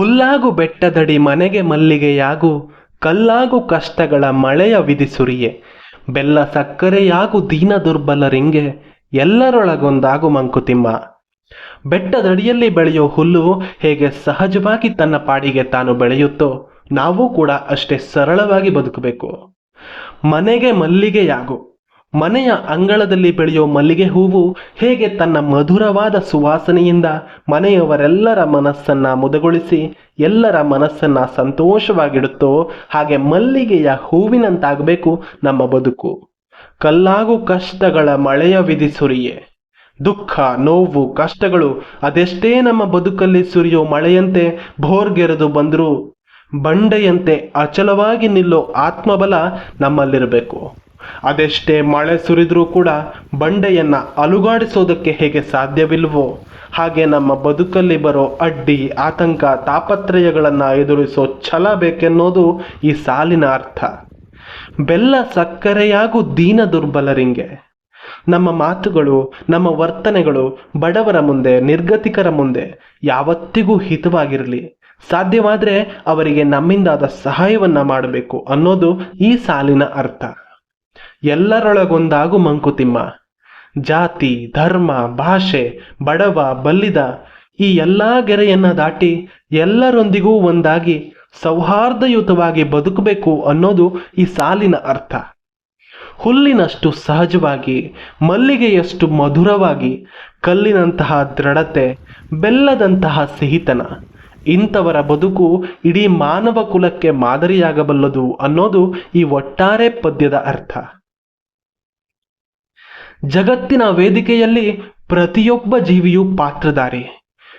ಹುಲ್ಲಾಗು ಬೆಟ್ಟದಡಿ ಮನೆಗೆ ಮಲ್ಲಿಗೆಯಾಗು, ಕಲ್ಲಾಗು ಕಷ್ಟಗಳ ಮಳೆಯ ವಿಧಿಸುರಿಯೆ ಬೆಲ್ಲ ಸಕ್ಕರೆಯಾಗು ದೀನ ದುರ್ಬಲರಿಂಗೆ ಎಲ್ಲರೊಳಗೊಂದಾಗು ಮಂಕುತಿಮ್ಮ. ಬೆಟ್ಟದಡಿಯಲ್ಲಿ ಬೆಳೆಯೋ ಹುಲ್ಲು ಹೇಗೆ ಸಹಜವಾಗಿ ತನ್ನ ಪಾಡಿಗೆ ತಾನು ಬೆಳೆಯುತ್ತೋ, ನಾವು ಕೂಡ ಅಷ್ಟೇ ಸರಳವಾಗಿ ಬದುಕಬೇಕು. ಮನೆಗೆ ಮಲ್ಲಿಗೆಯಾಗು ಮನೆಯ ಅಂಗಳದಲ್ಲಿ ಬೆಳೆಯೋ ಮಲ್ಲಿಗೆ ಹೂವು ಹೇಗೆ ತನ್ನ ಮಧುರವಾದ ಸುವಾಸನೆಯಿಂದ ಮನೆಯವರೆಲ್ಲರ ಮನಸ್ಸನ್ನ ಮುದಗೊಳಿಸಿ ಎಲ್ಲರ ಮನಸ್ಸನ್ನ ಸಂತೋಷವಾಗಿಡುತ್ತೋ ಹಾಗೆ ಮಲ್ಲಿಗೆಯ ಹೂವಿನಂತಾಗಬೇಕು ನಮ್ಮ ಬದುಕು. ಕಲ್ಲಾಗು ಕಷ್ಟಗಳ ಮಳೆಯ ವಿಧಿ ಸುರಿಯೇ. ದುಃಖ, ನೋವು, ಕಷ್ಟಗಳು ಅದೆಷ್ಟೇ ನಮ್ಮ ಬದುಕಲ್ಲಿ ಸುರಿಯೋ ಮಳೆಯಂತೆ ಭೋರ್ಗೆರೆದು ಬಂದರೂ ಬಂಡೆಯಂತೆ ಅಚಲವಾಗಿ ನಿಲ್ಲೋ ಆತ್ಮಬಲ ನಮ್ಮಲ್ಲಿರಬೇಕು. ಅದೆಷ್ಟೇ ಮಳೆ ಸುರಿದ್ರೂ ಕೂಡ ಬಂಡೆಯನ್ನ ಅಲುಗಾಡಿಸೋದಕ್ಕೆ ಹೇಗೆ ಸಾಧ್ಯವಿಲ್ವೋ, ಹಾಗೆ ನಮ್ಮ ಬದುಕಲ್ಲಿ ಬರೋ ಅಡ್ಡಿ, ಆತಂಕ, ತಾಪತ್ರಯಗಳನ್ನು ಎದುರಿಸೋ ಛಲ ಬೇಕೆನ್ನೋದು ಈ ಸಾಲಿನ ಅರ್ಥ. ಬೆಲ್ಲ ಸಕ್ಕರೆಯಾಗೂ ದೀನ ದುರ್ಬಲರಿಂಗೆ. ನಮ್ಮ ಮಾತುಗಳು, ನಮ್ಮ ವರ್ತನೆಗಳು ಬಡವರ ಮುಂದೆ, ನಿರ್ಗತಿಕರ ಮುಂದೆ ಯಾವತ್ತಿಗೂ ಹಿತವಾಗಿರಲಿ. ಸಾಧ್ಯವಾದರೆ ಅವರಿಗೆ ನಮ್ಮಿಂದಾದ ಸಹಾಯವನ್ನ ಮಾಡಬೇಕು ಅನ್ನೋದು ಈ ಸಾಲಿನ ಅರ್ಥ. ಎಲ್ಲರೊಳಗೊಂದಾಗು ಮಂಕುತಿಮ್ಮ. ಜಾತಿ, ಧರ್ಮ, ಭಾಷೆ, ಬಡವ, ಬಲ್ಲಿದ ಈ ಎಲ್ಲ ಗೆರೆಯನ್ನ ದಾಟಿ ಎಲ್ಲರೊಂದಿಗೂ ಒಂದಾಗಿ ಸೌಹಾರ್ದಯುತವಾಗಿ ಬದುಕಬೇಕು ಅನ್ನೋದು ಈ ಸಾಲಿನ ಅರ್ಥ. ಹುಲ್ಲಿನಷ್ಟು ಸಹಜವಾಗಿ, ಮಲ್ಲಿಗೆಯಷ್ಟು ಮಧುರವಾಗಿ, ಕಲ್ಲಿನಂತಹ ದೃಢತೆ, ಬೆಲ್ಲದಂತಹ ಸಿಹಿತನ, ಇಂಥವರ ಬದುಕು ಇಡೀ ಮಾನವ ಕುಲಕ್ಕೆ ಮಾದರಿಯಾಗಬಲ್ಲದು ಅನ್ನೋದು ಈ ಒಟ್ಟಾರೆ ಪದ್ಯದ ಅರ್ಥ. ಜಗತ್ತಿನ ವೇದಿಕೆಯಲ್ಲಿ ಪ್ರತಿಯೊಬ್ಬ ಜೀವಿಯು ಪಾತ್ರಧಾರಿ.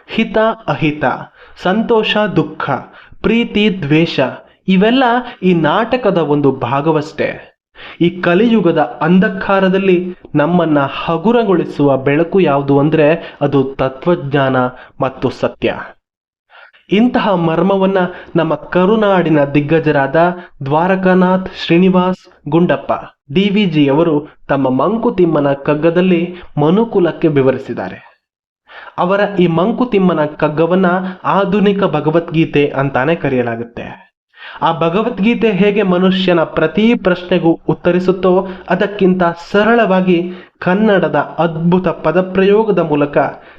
ಹಿತ, ಅಹಿತ, ಸಂತೋಷ, ದುಃಖ, ಪ್ರೀತಿ, ದ್ವೇಷ ಇವೆಲ್ಲ ಈ ನಾಟಕದ ಒಂದು ಭಾಗವಷ್ಟೇ. ಈ ಕಲಿಯುಗದ ಅಂಧಕಾರದಲ್ಲಿ ನಮ್ಮನ್ನ ಹಗುರಗೊಳಿಸುವ ಬೆಳಕು ಯಾವುದು ಅಂದ್ರೆ ಅದು ತತ್ವಜ್ಞಾನ ಮತ್ತು ಸತ್ಯ. ಇಂತಹ ಮರ್ಮವನ್ನ ನಮ್ಮ ಕರುನಾಡಿನ ದಿಗ್ಗಜರಾದ ದ್ವಾರಕಾನಾಥ್ ಶ್ರೀನಿವಾಸ್ ಗುಂಡಪ್ಪ, ಡಿ ವಿ ಜಿಯವರು ತಮ್ಮ ಮಂಕುತಿಮ್ಮನ ಕಗ್ಗದಲ್ಲಿ ಮನುಕುಲಕ್ಕೆ ವಿವರಿಸಿದ್ದಾರೆ. ಅವರ ಈ ಮಂಕುತಿಮ್ಮನ ಕಗ್ಗವನ್ನ ಆಧುನಿಕ ಭಗವದ್ಗೀತೆ ಅಂತಾನೆ ಕರೆಯಲಾಗುತ್ತೆ. ಆ ಭಗವದ್ಗೀತೆ ಹೇಗೆ ಮನುಷ್ಯನ ಪ್ರತಿ ಪ್ರಶ್ನೆಗೂ ಉತ್ತರಿಸುತ್ತೋ ಅದಕ್ಕಿಂತ ಸರಳವಾಗಿ ಕನ್ನಡದ ಅದ್ಭುತ ಪದಪ್ರಯೋಗದ ಮೂಲಕ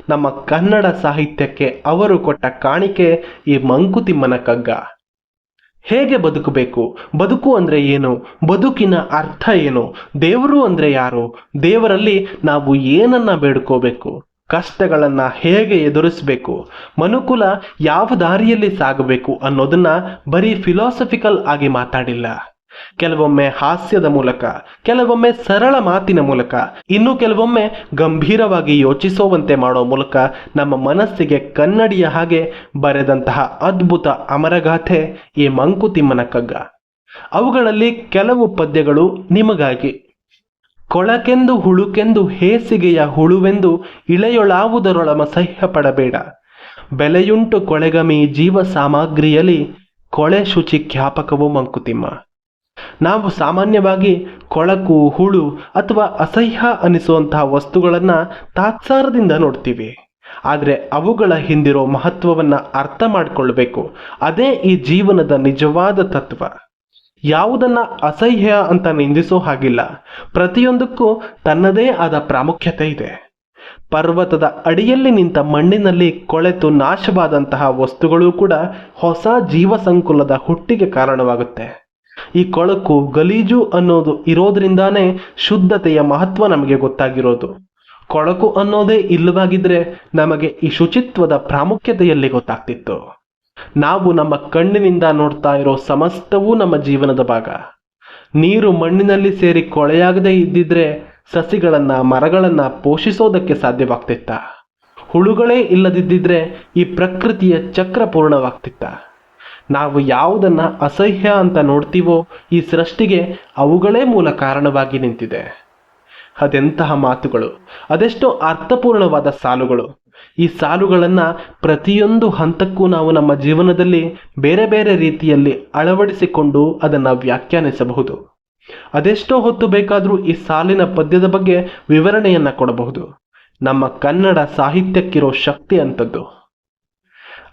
ನಮ್ಮ ಕನ್ನಡ ಸಾಹಿತ್ಯಕ್ಕೆ ಅವರು ಕೊಟ್ಟ ಕಾಣಿಕೆ ಈ ಮಂಕುತಿಮ್ಮನ ಕಗ್ಗ. ಹೇಗೆ ಬದುಕಬೇಕು? ಬದುಕು ಅಂದ್ರೆ ಏನು? ಬದುಕಿನ ಅರ್ಥ ಏನು? ದೇವರು ಅಂದ್ರೆ ಯಾರು? ದೇವರಲ್ಲಿ ನಾವು ಏನನ್ನ ಬೇಡ್ಕೋಬೇಕು? ಕಷ್ಟಗಳನ್ನ ಹೇಗೆ ಎದುರಿಸಬೇಕು, ಮನುಕುಲ ಯಾವ ದಾರಿಯಲ್ಲಿ ಸಾಗಬೇಕು ಅನ್ನೋದನ್ನ ಬರೀ ಫಿಲಾಸಫಿಕಲ್ ಆಗಿ ಮಾತಾಡಿಲ್ಲ. ಕೆಲವೊಮ್ಮೆ ಹಾಸ್ಯದ ಮೂಲಕ, ಕೆಲವೊಮ್ಮೆ ಸರಳ ಮಾತಿನ ಮೂಲಕ, ಇನ್ನು ಕೆಲವೊಮ್ಮೆ ಗಂಭೀರವಾಗಿ ಯೋಚಿಸುವಂತೆ ಮಾಡೋ ಮೂಲಕ ನಮ್ಮ ಮನಸ್ಸಿಗೆ ಕನ್ನಡಿಯ ಹಾಗೆ ಬರೆದಂತಹ ಅದ್ಭುತ ಅಮರಗಾಥೆ ಈ ಮಂಕುತಿಮ್ಮನ ಕಗ್ಗ. ಅವುಗಳಲ್ಲಿ ಕೆಲವು ಪದ್ಯಗಳು ನಿಮಗಾಗಿ. ಕೊಳಕೆಂದು ಹುಳುಕೆಂದು ಹೇಸಿಗೆಯ ಹುಳುವೆಂದು ಇಳೆಯೊಳಾವುದರೊಳಮ ಸಹ್ಯ ಪಡಬೇಡ ಬೆಲೆಯುಂಟು ಕೊಳೆಗಮಿ ಜೀವ ಸಾಮಗ್ರಿಯಲ್ಲಿ ಕೊಳೆ ಶುಚಿ ಖ್ಯಾಪಕವು ಮಂಕುತಿಮ್ಮ. ನಾವು ಸಾಮಾನ್ಯವಾಗಿ ಕೊಳಕು, ಹುಳು ಅಥವಾ ಅಸಹ್ಯ ಅನಿಸುವಂತಹ ವಸ್ತುಗಳನ್ನು ತಾತ್ಸಾರದಿಂದ ನೋಡ್ತೀವಿ. ಆದರೆ ಅವುಗಳ ಹಿಂದಿರೋ ಮಹತ್ವವನ್ನ ಅರ್ಥ ಮಾಡಿಕೊಳ್ಬೇಕು. ಅದೇ ಈ ಜೀವನದ ನಿಜವಾದ ತತ್ವ. ಯಾವುದನ್ನ ಅಸಹ್ಯ ಅಂತ ನಿಂದಿಸೋ ಹಾಗಿಲ್ಲ. ಪ್ರತಿಯೊಂದಕ್ಕೂ ತನ್ನದೇ ಆದ ಪ್ರಾಮುಖ್ಯತೆ ಇದೆ. ಪರ್ವತದ ಅಡಿಯಲ್ಲಿ ನಿಂತ ಮಣ್ಣಿನಲ್ಲಿ ಕೊಳೆತು ನಾಶವಾದಂತಹ ವಸ್ತುಗಳು ಕೂಡ ಹೊಸ ಜೀವ ಸಂಕುಲದ ಹುಟ್ಟಿಗೆ ಕಾರಣವಾಗುತ್ತೆ. ಈ ಕೊಳಕು, ಗಲೀಜು ಅನ್ನೋದು ಇರೋದ್ರಿಂದಾನೇ ಶುದ್ಧತೆಯ ಮಹತ್ವ ನಮಗೆ ಗೊತ್ತಾಗಿರೋದು. ಕೊಳಕು ಅನ್ನೋದೇ ಇಲ್ಲವಾಗಿದ್ರೆ ನಮಗೆ ಈ ಶುಚಿತ್ವದ ಪ್ರಾಮುಖ್ಯತೆಯಲ್ಲಿ ಗೊತ್ತಾಗ್ತಿತ್ತು. ನಾವು ನಮ್ಮ ಕಣ್ಣಿನಿಂದ ನೋಡ್ತಾ ಇರೋ ಸಮಸ್ತವೂ ನಮ್ಮ ಜೀವನದ ಭಾಗ. ನೀರು ಮಣ್ಣಿನಲ್ಲಿ ಸೇರಿ ಕೊಳೆಯಾಗದೇ ಇದ್ದಿದ್ರೆ ಸಸಿಗಳನ್ನ, ಮರಗಳನ್ನ ಪೋಷಿಸೋದಕ್ಕೆ ಸಾಧ್ಯವಾಗ್ತಿತ್ತ. ಹುಳುಗಳೇ ಇಲ್ಲದಿದ್ದಿದ್ರೆ ಈ ಪ್ರಕೃತಿಯ ಚಕ್ರ ಪೂರ್ಣವಾಗ್ತಿತ್ತ. ನಾವು ಯಾವುದನ್ನ ಅಸಹ್ಯ ಅಂತ ನೋಡ್ತೀವೋ ಈ ಸೃಷ್ಟಿಗೆ ಅವುಗಳೇ ಮೂಲ ಕಾರಣವಾಗಿ ನಿಂತಿದೆ. ಅದೆಂತಹ ಮಾತುಗಳು, ಅದೆಷ್ಟೋ ಅರ್ಥಪೂರ್ಣವಾದ ಸಾಲುಗಳು. ಈ ಸಾಲುಗಳನ್ನು ಪ್ರತಿಯೊಂದು ಹಂತಕ್ಕೂ ನಾವು ನಮ್ಮ ಜೀವನದಲ್ಲಿ ಬೇರೆ ಬೇರೆ ರೀತಿಯಲ್ಲಿ ಅಳವಡಿಸಿಕೊಂಡು ಅದನ್ನು ವ್ಯಾಖ್ಯಾನಿಸಬಹುದು. ಅದೆಷ್ಟೋ ಹೊತ್ತು ಬೇಕಾದರೂ ಈ ಸಾಲಿನ ಪದ್ಯದ ಬಗ್ಗೆ ವಿವರಣೆಯನ್ನ ಕೊಡಬಹುದು. ನಮ್ಮ ಕನ್ನಡ ಸಾಹಿತ್ಯಕ್ಕಿರೋ ಶಕ್ತಿ ಅಂಥದ್ದು.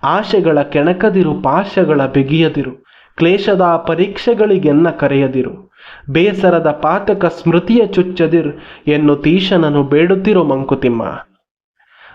ಆಶೆಗಳ ಕೆಣಕದಿರು, ಪಾಶಗಳ ಬಿಗಿಯದಿರು, ಕ್ಲೇಶದ ಪರೀಕ್ಷೆಗಳಿಗೆನ್ನ ಕರೆಯದಿರು, ಬೇಸರದ ಪಾತಕ ಸ್ಮೃತಿಯ ಚುಚ್ಚದಿರ್ ಎನ್ನು ತೀಶನನು ಬೇಡುತ್ತಿರೋ ಮಂಕುತಿಮ್ಮ.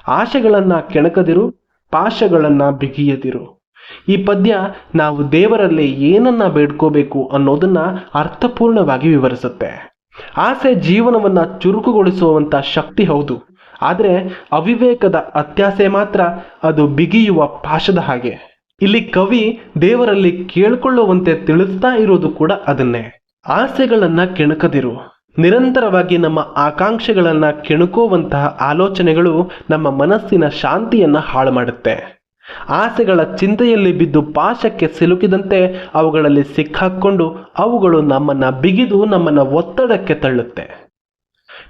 ಆಶೆಗಳನ್ನ ಕೆಣಕದಿರು, ಪಾಶಗಳನ್ನು ಬಿಗಿಯದಿರು. ಈ ಪದ್ಯ ನಾವು ದೇವರಲ್ಲಿ ಏನನ್ನ ಬೇಡ್ಕೋಬೇಕು ಅನ್ನೋದನ್ನ ಅರ್ಥಪೂರ್ಣವಾಗಿ ವಿವರಿಸುತ್ತೆ. ಆಸೆ ಜೀವನವನ್ನ ಚುರುಕುಗೊಳಿಸುವಂತ ಶಕ್ತಿ ಹೌದು. ಆದರೆ ಅವಿವೇಕದ ಅತ್ಯಾಸೆ ಮಾತ್ರ ಅದು ಬಿಗಿಯುವ ಪಾಶದ ಹಾಗೆ. ಇಲ್ಲಿ ಕವಿ ದೇವರಲ್ಲಿ ಕೇಳ್ಕೊಳ್ಳುವಂತೆ ತಿಳಿಸ್ತಾ ಇರೋದು ಕೂಡ ಅದನ್ನೇ. ಆಸೆಗಳನ್ನ ಕೆಣಕದಿರು. ನಿರಂತರವಾಗಿ ನಮ್ಮ ಆಕಾಂಕ್ಷೆಗಳನ್ನು ಕೆಣಕುವಂತಹ ಆಲೋಚನೆಗಳು ನಮ್ಮ ಮನಸ್ಸಿನ ಶಾಂತಿಯನ್ನು ಹಾಳು ಮಾಡುತ್ತೆ. ಆಸೆಗಳ ಚಿಂತೆಯಲ್ಲಿ ಬಿದ್ದು ಪಾಶಕ್ಕೆ ಸಿಲುಕಿದಂತೆ ಅವುಗಳಲ್ಲಿ ಸಿಕ್ಕಾಕ್ಕೊಂಡು ಅವುಗಳು ನಮ್ಮನ್ನು ಬಿಗಿದು ನಮ್ಮನ್ನು ಒತ್ತಡಕ್ಕೆ ತಳ್ಳುತ್ತೆ.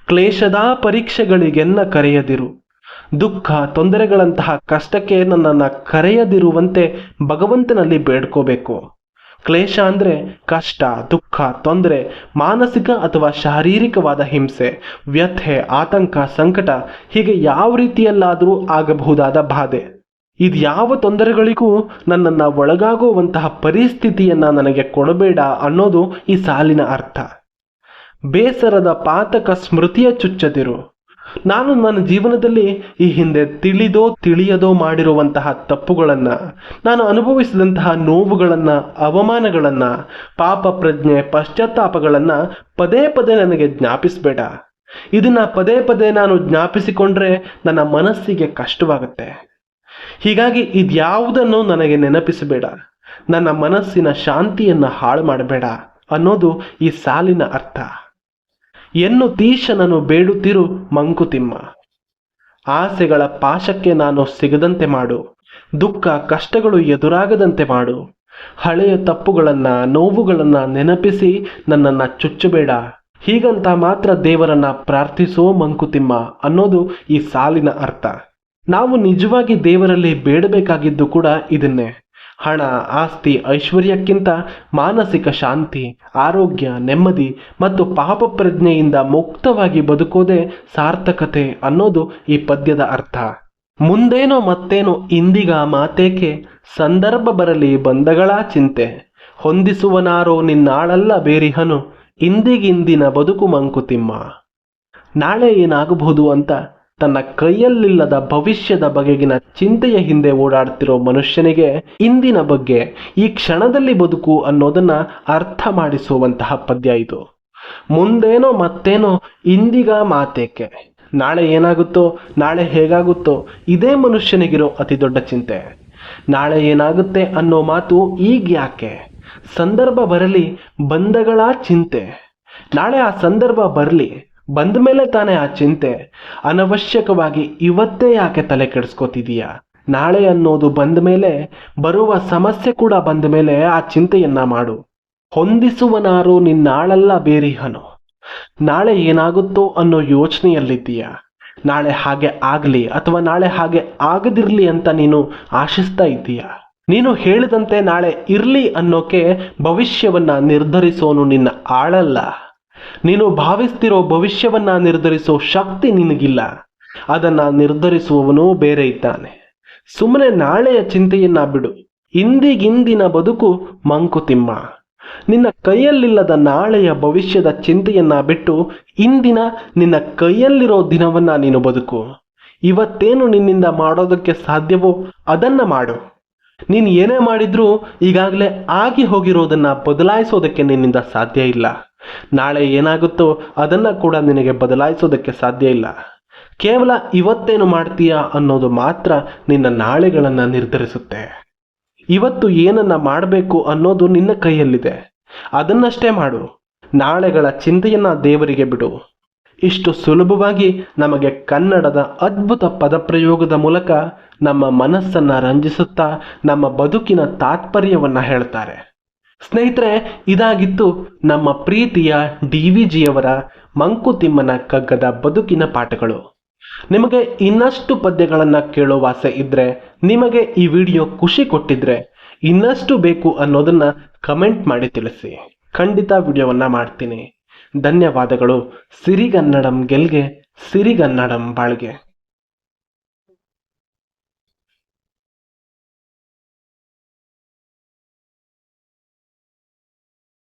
ಕ್ಲೇಶದ ಪರೀಕ್ಷೆಗಳಿಗೆನ್ನ ಕರೆಯದಿರು. ದುಃಖ ತೊಂದರೆಗಳಂತಹ ಕಷ್ಟಕ್ಕೆ ನನ್ನನ್ನು ಕರೆಯದಿರುವಂತೆ ಭಗವಂತನಲ್ಲಿ ಬೇಡ್ಕೋಬೇಕು. ಕ್ಲೇಶ ಅಂದರೆ ಕಷ್ಟ, ದುಃಖ, ತೊಂದರೆ, ಮಾನಸಿಕ ಅಥವಾ ಶಾರೀರಿಕವಾದ ಹಿಂಸೆ, ವ್ಯಥೆ, ಆತಂಕ, ಸಂಕಟ ಹೀಗೆ ಯಾವ ರೀತಿಯಲ್ಲಾದರೂ ಆಗಬಹುದಾದ ಬಾಧೆ. ಇದು ಯಾವ ತೊಂದರೆಗಳಿಗೂ ನನ್ನನ್ನು ಒಳಗಾಗುವಂತಹ ಪರಿಸ್ಥಿತಿಯನ್ನು ನನಗೆ ಕೊಡಬೇಡ ಅನ್ನೋದು ಈ ಸಾಲಿನ ಅರ್ಥ. ಬೇಸರದ ಪಾತಕ ಸ್ಮೃತಿಯ ಚುಚ್ಚದಿರು. ನಾನು ನನ್ನ ಜೀವನದಲ್ಲಿ ಈ ಹಿಂದೆ ತಿಳಿದೋ ತಿಳಿಯದೋ ಮಾಡಿರುವಂತಹ ತಪ್ಪುಗಳನ್ನು, ನಾನು ಅನುಭವಿಸಿದಂತಹ ನೋವುಗಳನ್ನು, ಅವಮಾನಗಳನ್ನು, ಪಾಪ ಪ್ರಜ್ಞೆ, ಪಶ್ಚಾತ್ತಾಪಗಳನ್ನು ಪದೇ ಪದೇ ನನಗೆ ಜ್ಞಾಪಿಸಬೇಡ. ಇದನ್ನು ಪದೇ ಪದೇ ನಾನು ಜ್ಞಾಪಿಸಿಕೊಂಡ್ರೆ ನನ್ನ ಮನಸ್ಸಿಗೆ ಕಷ್ಟವಾಗುತ್ತೆ. ಹೀಗಾಗಿ ಇದ್ಯಾವುದನ್ನು ನನಗೆ ನೆನಪಿಸಬೇಡ. ನನ್ನ ಮನಸ್ಸಿನ ಶಾಂತಿಯನ್ನು ಹಾಳು ಮಾಡಬೇಡ ಅನ್ನೋದು ಈ ಸಾಲಿನ ಅರ್ಥ. ಎನ್ನು ತೀಶನನು ಬೇಡುತ್ತಿರು ಮಂಕುತಿಮ್ಮ. ಆಸೆಗಳ ಪಾಶಕ್ಕೆ ನಾನು ಸಿಗದಂತೆ ಮಾಡು. ದುಃಖ ಕಷ್ಟಗಳು ಎದುರಾಗದಂತೆ ಮಾಡು. ಹಳೆಯ ತಪ್ಪುಗಳನ್ನ, ನೋವುಗಳನ್ನ ನೆನಪಿಸಿ ನನ್ನನ್ನ ಚುಚ್ಚಬೇಡ. ಹೀಗಂತ ಮಾತ್ರ ದೇವರನ್ನ ಪ್ರಾರ್ಥಿಸೋ ಮಂಕುತಿಮ್ಮ ಅನ್ನೋದು ಈ ಸಾಲಿನ ಅರ್ಥ. ನಾವು ನಿಜವಾಗಿ ದೇವರಲ್ಲಿ ಬೇಡಬೇಕಾಗಿದ್ದು ಕೂಡ ಇದನ್ನೇ. ಹಣ, ಆಸ್ತಿ, ಐಶ್ವರ್ಯಕ್ಕಿಂತ ಮಾನಸಿಕ ಶಾಂತಿ, ಆರೋಗ್ಯ, ನೆಮ್ಮದಿ ಮತ್ತು ಪಾಪ ಪ್ರಜ್ಞೆಯಿಂದ ಮುಕ್ತವಾಗಿ ಬದುಕೋದೇ ಸಾರ್ಥಕತೆ ಅನ್ನೋದು ಈ ಪದ್ಯದ ಅರ್ಥ. ಮುಂದೇನೋ ಮತ್ತೇನೋ ಇಂದಿಗ ಮಾತೇಕೆ ಸಂದರ್ಭ ಬರಲಿ ಬಂದಗಳ ಚಿಂತೆ. ಹೊಂದಿಸುವನಾರೋ ನಿನ್ನಾಳಲ್ಲ ಬೇರಿಹನು, ಇಂದಿಗಿಂದಿನ ಬದುಕು ಮಂಕುತಿಮ್ಮ. ನಾಳೆ ಏನಾಗಬಹುದು ಅಂತ ತನ್ನ ಕೈಯಲ್ಲಿಲ್ಲದ ಭವಿಷ್ಯದ ಬಗೆಗಿನ ಚಿಂತೆಯ ಹಿಂದೆ ಓಡಾಡ್ತಿರೋ ಮನುಷ್ಯನಿಗೆ ಇಂದಿನ ಬಗ್ಗೆ ಈ ಕ್ಷಣದಲ್ಲಿ ಬದುಕು ಅನ್ನೋದನ್ನ ಅರ್ಥ ಮಾಡಿಸುವಂತಹ ಪದ್ಯ ಇದು. ಮುಂದೇನೋ ಮತ್ತೇನೋ ಇಂದಿಗ ಮಾತೇಕೆ. ನಾಳೆ ಏನಾಗುತ್ತೋ, ನಾಳೆ ಹೇಗಾಗುತ್ತೋ ಇದೇ ಮನುಷ್ಯನಿಗಿರೋ ಅತಿ ದೊಡ್ಡ ಚಿಂತೆ. ನಾಳೆ ಏನಾಗುತ್ತೆ ಅನ್ನೋ ಮಾತು ಈಗ ಯಾಕೆ? ಸಂದರ್ಭ ಬರಲಿ ಬಂದಗಳ ಚಿಂತೆ. ನಾಳೆ ಆ ಸಂದರ್ಭ ಬರಲಿ ಬಂದ ಮೇಲೆ ತಾನೇ ಆ ಚಿಂತೆ. ಅನವಶ್ಯಕವಾಗಿ ಇವತ್ತೇ ಯಾಕೆ ತಲೆ ಕೆಡಿಸ್ಕೋತಿದೀಯ? ನಾಳೆ ಅನ್ನೋದು ಬಂದ ಮೇಲೆ, ಬರುವ ಸಮಸ್ಯೆ ಕೂಡ ಬಂದ ಮೇಲೆ ಆ ಚಿಂತೆಯನ್ನ ಮಾಡು. ಹೊಂದಿಸುವನಾರು ನಿನ್ನಾಳಲ್ಲ ಬೇರಿಹನು. ನಾಳೆ ಏನಾಗುತ್ತೋ ಅನ್ನೋ ಯೋಚನೆಯಲ್ಲಿದ್ದೀಯ? ನಾಳೆ ಹಾಗೆ ಆಗಲಿ ಅಥವಾ ನಾಳೆ ಹಾಗೆ ಆಗದಿರ್ಲಿ ಅಂತ ನೀನು ಆಶಿಸ್ತಾ ಇದ್ದೀಯ? ನೀನು ಹೇಳಿದಂತೆ ನಾಳೆ ಇರ್ಲಿ ಅನ್ನೋಕೆ ಭವಿಷ್ಯವನ್ನ ನಿರ್ಧರಿಸೋನು ನಿನ್ನ ಆಳಲ್ಲ. ನೀನು ಭಾವಿಸ್ತಿರೋ ಭವಿಷ್ಯವನ್ನ ನಿರ್ಧರಿಸೋ ಶಕ್ತಿ ನಿನಗಿಲ್ಲ. ಅದನ್ನ ನಿರ್ಧರಿಸುವವನು ಬೇರೆ ಇದ್ದಾನೆ. ಸುಮ್ಮನೆ ನಾಳೆಯ ಚಿಂತೆಯನ್ನ ಬಿಡು. ಇಂದಿಗಿಂದಿನ ಬದುಕು ಮಂಕುತಿಮ್ಮ. ನಿನ್ನ ಕೈಯಲ್ಲಿಲ್ಲದ ನಾಳೆಯ ಭವಿಷ್ಯದ ಚಿಂತೆಯನ್ನ ಬಿಟ್ಟು ಇಂದಿನ ನಿನ್ನ ಕೈಯಲ್ಲಿರೋ ದಿನವನ್ನ ನೀನು ಬದುಕು. ಇವತ್ತೇನು ನಿನ್ನಿಂದ ಮಾಡೋದಕ್ಕೆ ಸಾಧ್ಯವೋ ಅದನ್ನ ಮಾಡು. ನೀನು ಏನೇ ಮಾಡಿದ್ರೂ ಈಗಾಗಲೇ ಆಗಿ ಹೋಗಿರೋದನ್ನ ಬದಲಾಯಿಸೋದಕ್ಕೆ ನಿನ್ನಿಂದ ಸಾಧ್ಯ ಇಲ್ಲ. ನಾಳೆ ಏನಾಗುತ್ತೋ ಅದನ್ನ ಕೂಡ ನಿನಗೆ ಬದಲಾಯಿಸೋದಕ್ಕೆ ಸಾಧ್ಯ ಇಲ್ಲ. ಕೇವಲ ಇವತ್ತೇನು ಮಾಡ್ತೀಯಾ ಅನ್ನೋದು ಮಾತ್ರ ನಿನ್ನ ನಾಳೆಗಳನ್ನು ನಿರ್ಧರಿಸುತ್ತೆ. ಇವತ್ತು ಏನನ್ನ ಮಾಡಬೇಕು ಅನ್ನೋದು ನಿನ್ನ ಕೈಯಲ್ಲಿದೆ. ಅದನ್ನಷ್ಟೇ ಮಾಡು. ನಾಳೆಗಳ ಚಿಂತೆಯನ್ನ ದೇವರಿಗೆ ಬಿಡು. ಇಷ್ಟು ಸುಲಭವಾಗಿ ನಮಗೆ ಕನ್ನಡದ ಅದ್ಭುತ ಪದಪ್ರಯೋಗದ ಮೂಲಕ ನಮ್ಮ ಮನಸ್ಸನ್ನ ರಂಜಿಸುತ್ತಾ ನಮ್ಮ ಬದುಕಿನ ತಾತ್ಪರ್ಯವನ್ನ ಹೇಳ್ತಾರೆ. ಸ್ನೇಹಿತರೆ, ಇದಾಗಿತ್ತು ನಮ್ಮ ಪ್ರೀತಿಯ ಡಿ ವಿ ಜಿಯವರ ಮಂಕುತಿಮ್ಮನ ಕಗ್ಗದ ಬದುಕಿನ ಪಾಠಗಳು. ನಿಮಗೆ ಇನ್ನಷ್ಟು ಪದ್ಯಗಳನ್ನು ಕೇಳೋ ಆಸೆ ಇದ್ದರೆ ನಿಮಗೆ ಈ ವಿಡಿಯೋ ಖುಷಿ ಕೊಟ್ಟಿದ್ರೆ, ಇನ್ನಷ್ಟು ಬೇಕು ಅನ್ನೋದನ್ನ ಕಮೆಂಟ್ ಮಾಡಿ ತಿಳಿಸಿ. ಖಂಡಿತ ವಿಡಿಯೋವನ್ನ ಮಾಡ್ತೀನಿ. ಧನ್ಯವಾದಗಳು. ಸಿರಿಗನ್ನಡಂ ಗೆಲ್ಗೆ, ಸಿರಿಗನ್ನಡಂ ಬಾಳ್ಗೆ.